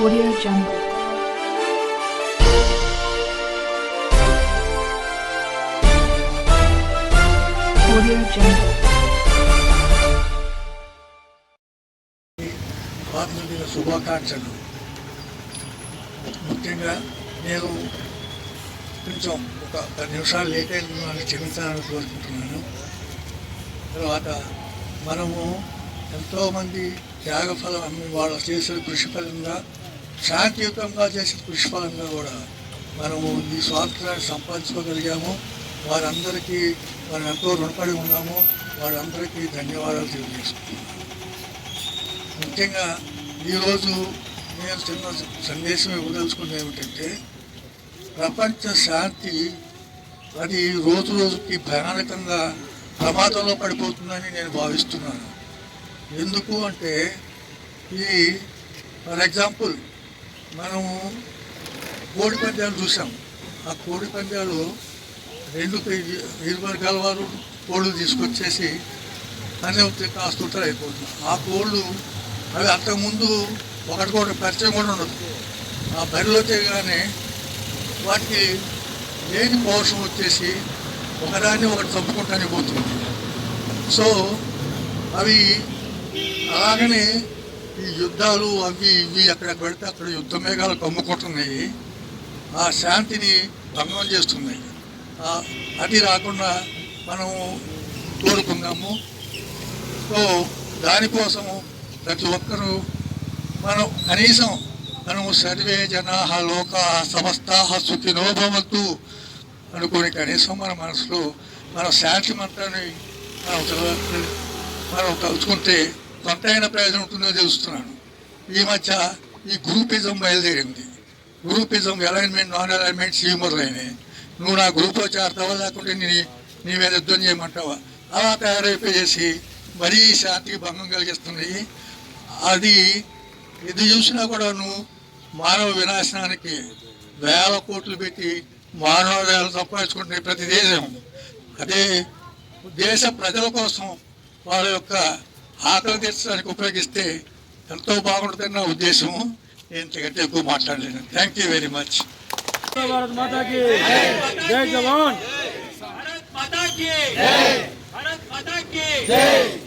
Audio Jungle. Audio Jungle. స్వాతంత్ర శుభాకాంక్షలు ముఖ్యంగా నేను కొంచెం ఒక పది నిమిషాలు లేట్ అయిన క్షమించాలని కోరుకుంటున్నాను తర్వాత మనము ఎంతోమంది త్యాగఫలం వాళ్ళ వాళ్ళు చేసిన కృషి ఫలంగా శాంతియుతంగా చేసిన పుష్పాలంగా కూడా మనము ఈ స్వాతంత్రాన్ని సంపాదించుకోగలిగాము. వారందరికీ మనం ఎంతో రుణపడి ఉన్నాము. వారందరికీ ధన్యవాదాలు తెలియజేసుకుంటున్నాము ముఖ్యంగా ఈరోజు నేను చిన్న సందేశం ఇవ్వదలుచుకున్నది ఏమిటంటే ప్రపంచ శాంతి అది రోజు రోజుకి భయానకంగా ప్రమాదంలో పడిపోతుందని నేను భావిస్తున్నాను. ఎందుకు అంటే ఈ ఫర్ ఎగ్జాంపుల్ మనము కోడి పందాలు చూసాం. ఆ కోడి పందాలు రెండు ఇరు వర్గాల వారు కోళ్ళు తీసుకొచ్చేసి అనే కాస్తుంటారు అయిపోతుంది. ఆ కోళ్ళు అవి అంతకుముందు ఒకటికొకటి పరిచయం కూడా ఉండదు. ఆ బరిలో చేయగానే వాటికి లేని పౌరుషం వచ్చేసి ఒకదాన్ని ఒకటి చంపుకుంటానే పోతుంది. సో అవి అలాగనే ఈ యుద్ధాలు అవి ఇవి ఎక్కడ పెడితే అక్కడ యుద్ధ మేఘాలు కమ్ముకుంటున్నాయి ఆ శాంతిని భంగం చేస్తున్నాయి. అది రాకుండా మనము కోరుకున్నాము సో దానికోసము ప్రతి ఒక్కరూ మనం కనీసం మనము సర్వే జనా లోక సమస్తా సుఖినో భవంతు అనుకుని కనీసం మన మనసులో మన శాంతి మంత్రాన్ని మనం మనం తలుచుకుంటే కొంతైన ప్రయోజనం ఉంటుందో తెలుస్తున్నాను. ఈ మధ్య ఈ గ్రూపిజం బయలుదేరింది. గ్రూపిజం అలైన్మెంట్ నాన్ అలైన్మెంట్ మొదలైనవి. నువ్వు నా గ్రూప్లో చేరతావా లేకుంటే నీ నీ మీద యుద్ధం చేయమంటావా? అలా తయారైపోయేసి మరీ శాంతికి భంగం కలిగిస్తుంది. అది ఇది చూసినా కూడా నువ్వు మానవ వినాశనానికి వేల కోట్లు పెట్టి మానవాదాలు వేల సంపాదించుకుంటున్న ప్రతి దేశం. అదే దేశ ప్రజల కోసం వాళ్ళ యొక్క ఆకలి తీర్చడానికి ఉపయోగిస్తే ఎంతో బాగుంటుందన్న నా నేను ఇంతకంటే ఎక్కువ మాట్లాడలేను. థ్యాంక్ యూ వెరీ మచ్ జై జవాన్. జై జై.